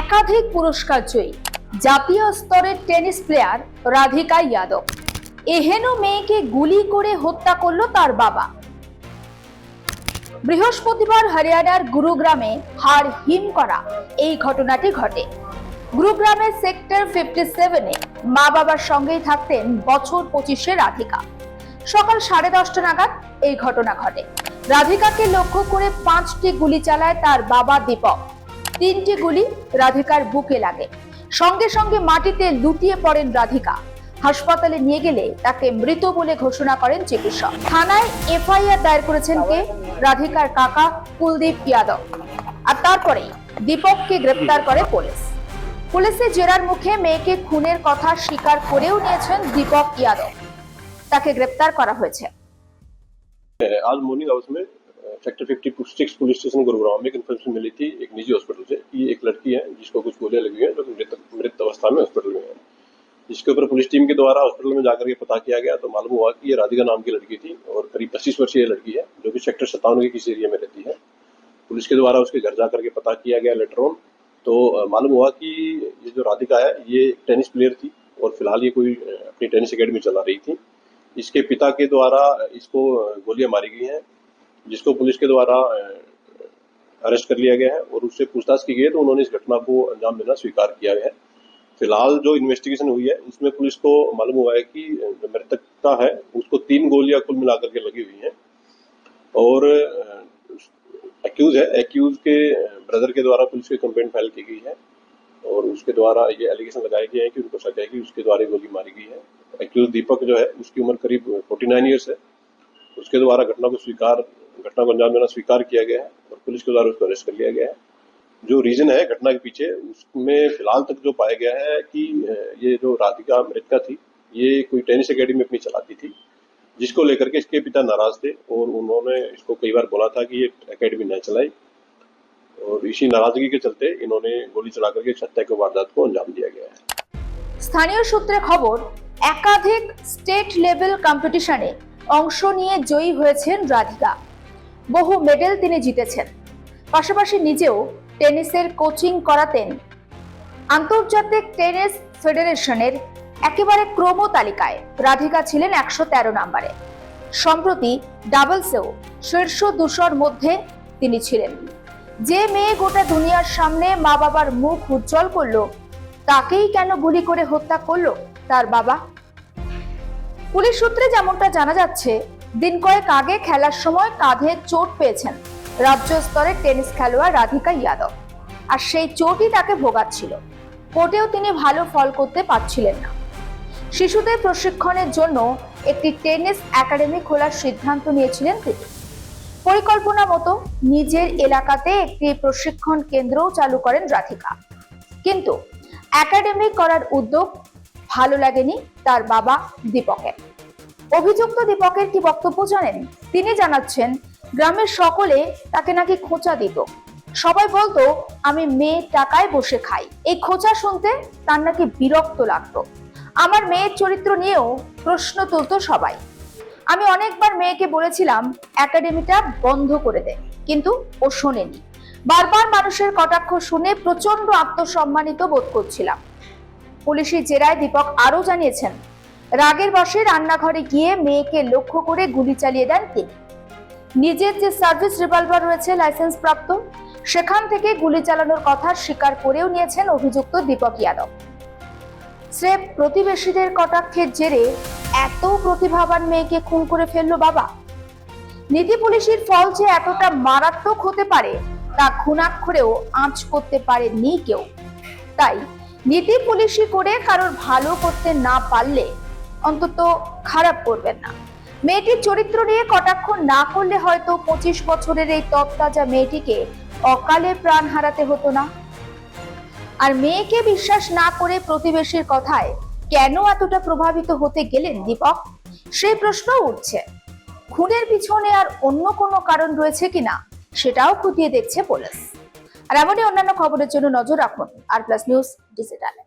একাধিক পুরস্কার জয়ী। জাতীয় স্তরের টেনিস প্লেয়ার রাধিকা যাদব। এহেন মেয়েকে গুলি করে হত্যা করল তার বাবা। বৃহস্পতিবার হরিয়ানার গুরুগ্রামে হার হিম করা এই ঘটনাটি ঘটে। গুরুগ্রামের সেক্টর ফিফটি সেভেনে মা বাবার সঙ্গেই থাকতেন বছর পঁচিশে রাধিকা। সকাল সাড়ে দশটা নাগাদ এই ঘটনা ঘটে। রাধিকাকে লক্ষ্য করে পাঁচটি গুলি চালায় তার বাবা দীপক। তিনটি গুলি রাধিকার বুকে লাগে সঙ্গে সঙ্গে মাটিতে লুটিয়ে পড়েন রাধিকা হাসপাতালে নিয়ে গেলে তাকে মৃত বলে ঘোষণা করেন চিকিৎসক থানায় এফআইআর দায়ের করেছেন কে রাধিকার কাকা কুলদীপ যাদব আর তারপরেই দীপককে গ্রেপ্তার করে পুলিশ পুলিশের জেরার মুখে মেয়েকে খুনের কথা স্বীকার করেও নিয়েছেন দীপক যাদব তাকে গ্রেপ্তার করা হয়েছে आज मॉर्निंग आवर्स में सेक्टर 56 पुलिस स्टेशन गुरुग्राम में एक इन्फॉर्मेशन मिली थी, एक निजी हॉस्पिटल से। कि एक लड़की है, जिसको कुछ गोलियाँ लगी हैं, जो मृत मृत अवस्था में हॉस्पिटल में है। जिसके ऊपर पुलिस टीम के द्वारा हॉस्पिटल में जाकर के पता किया गया तो मालूम हुआ कि ये राधिका नाम की लड़की थी और करीब पच्चीस वर्षीय ये लड़की है, जो कि सेक्टर सत्तावन के किसी एरिया में रहती है। पुलिस के द्वारा उसके घर जाकर के पता किया गया लेटर ऑन तो मालूम हुआ कि ये जो राधिका है, ये टेनिस प्लेयर थी और फ़िलहाल ये कोई अपनी टेनिस अकेडमी चला रही थी। इसके पिता के द्वारा इसको गोलियाँ मारी गई हैं। जिसको पुलिस के द्वारा अरेस्ट कर लिया गया है और उससे पूछताछ की गई है तो उन्होंने इस घटना को अंजाम देना स्वीकार किया है। फ़िलहाल जो इन्वेस्टिगेशन हुई है, उसमें पुलिस को मालूम हुआ है कि जो मृतकता है, उसको तीन गोलियाँ कुल मिलाकर के लगी हुई हैं। और एक्यूज है एक्यूज के ब्रदर के द्वारा पुलिस की कंप्लेंट फ़ाइल की गई है। और उसके द्वारा ये एलिगेशन लगाए गए हैं कि उनको शक है कि उसके द्वारा गोली मारी गई है। एक्यूज दीपक जो है, उसकी उम्र करीब 49 ईयर्स है। उसके द्वारा घटना को स्वीकार घटना को अंजाम देना स्वीकार किया गया है और पुलिस के द्वारा उसको अरेस्ट कर लिया गया है जो रीजन है घटना के पीछे उसमें फिलहाल तक जो पाया गया है कि अ, ये जो राधिका मृतका थी ये कोई टेनिस एकेडमी अपनी चलाती थी जिसको लेकर के इसके पिता नाराज थे और उन्होंने इसको कई बार बोला था कि ये एकेडमी न चलाई और इसी नाराजगी के चलते इन्होंने गोली चला करके इस हत्या की वारदात को अंजाम दिया गया है স্থানীয় সূত্রে খবর একাধিক স্টেট লেভেল কম্পিটিশনে অংশ নিয়ে জয়ী হয়েছেন রাধিকা বহু মেডেল তিনি জিতেছেন। পাশাপাশি নিজেও টেনিসের কোচিং করাতেন। আন্তর্জাতিক টেনিস ফেডারেশনের একেবারে ক্রম তালিকায় রাধিকা ছিলেন একশো তেরো নম্বরে। সম্প্রতি ডাবলসেও শীর্ষ দুশোর মধ্যে তিনি ছিলেন। যে মেয়ে গোটা দুনিয়ার সামনে মা বাবার মুখ উজ্জ্বল করল, তাকেই কেন গুলি করে হত্যা করল তার বাবা? পুলিশ সূত্রে যেমনটা জানা যাচ্ছে দিন কয়েক আগে খেলার সময় কাঁধে চোট পেয়েছেন রাজ্য স্তরের টেনিস খেলোয়াড় রাধিকা যাদব আর সেই চোটই তাকে ভোগাচ্ছিল। কোর্টেও তিনি ভালো ফল করতে পারছিলেন না। শিশুদের প্রশিক্ষণের জন্য একটি টেনিস একাডেমি খোলার সিদ্ধান্ত নিয়েছিলেন তিনি। পরিকল্পনা মতো নিজের এলাকাতে একটি প্রশিক্ষণ কেন্দ্রও চালু করেন রাধিকা। কিন্তু একাডেমি করার উদ্যোগ ভালো লাগেনি তার বাবা দীপকের। অভিযুক্ত দীপকের কি বক্তব্য জানেন? তিনি জানাচ্ছেন, গ্রামের সকলে তাকে নাকি খোঁচা দিত। সবাই বলতো, আমি মেয়ে টাকায় বসে খাই। এই খোঁচা শুনতে তার নাকি বিরক্ত লাগতো। আমার মেয়ের চরিত্র নিয়েও প্রশ্ন তুলতো সবাই। আমি অনেকবার মেয়েকে বলেছিলাম, একাডেমিটা বন্ধ করে দে। কিন্তু ও শোনেনি। বারবার মানুষের কটাক্ষ শুনে প্রচণ্ড আত্মসম্মানিত বোধ করছিলাম। পুলিশি জেরায় দীপক আরও জানিয়েছেন রাগের বসে রান্নাঘরে গিয়ে মেয়েকে লক্ষ্য করে গুলি চালিয়ে দেন তিনি। নিজের যে সার্ভিস রিভলভার রয়েছে লাইসেন্স প্রাপ্ত সেখান থেকে গুলি চালানোর কথা স্বীকার করেও নিয়েছেন অভিযুক্ত দীপক ইয়াদব স্রেফ প্রতিবেশীদের কটাক্ষের জেরে এত প্রতিভাবান মেয়েকে খুন করে ফেলল বাবা। নীতি পুলিশের ফল যে এতটা মারাত্মক হতে পারে, তা খুনাক্ষরেও আঁচ করতে পারেনি কেউ। তাই নীতি পুলিশি করে কারোর ভালো করতে না পারলে অন্তত খারাপ করবেন না। মেয়েটির চরিত্র নিয়ে কটাক্ষ না করলে হয়তো পঁচিশ বছরের এই তত্তাজা মেয়েটিকে অকালে প্রাণ হারাতে হতো না। আর মেয়েকে বিশ্বাস না করে প্রতিবেশীর কথায় কেন এতটা প্রভাবিত হতে গেলেন দীপক? সেই প্রশ্ন উঠছে। খুনের পিছনে আর অন্য কোনো কারণ রয়েছে কিনা সেটাও খতিয়ে দেখছে পুলিশ। আর এমনই অন্যান্য খবরের জন্য নজর রাখুন আর প্লাস নিউজ ডিজিটালে।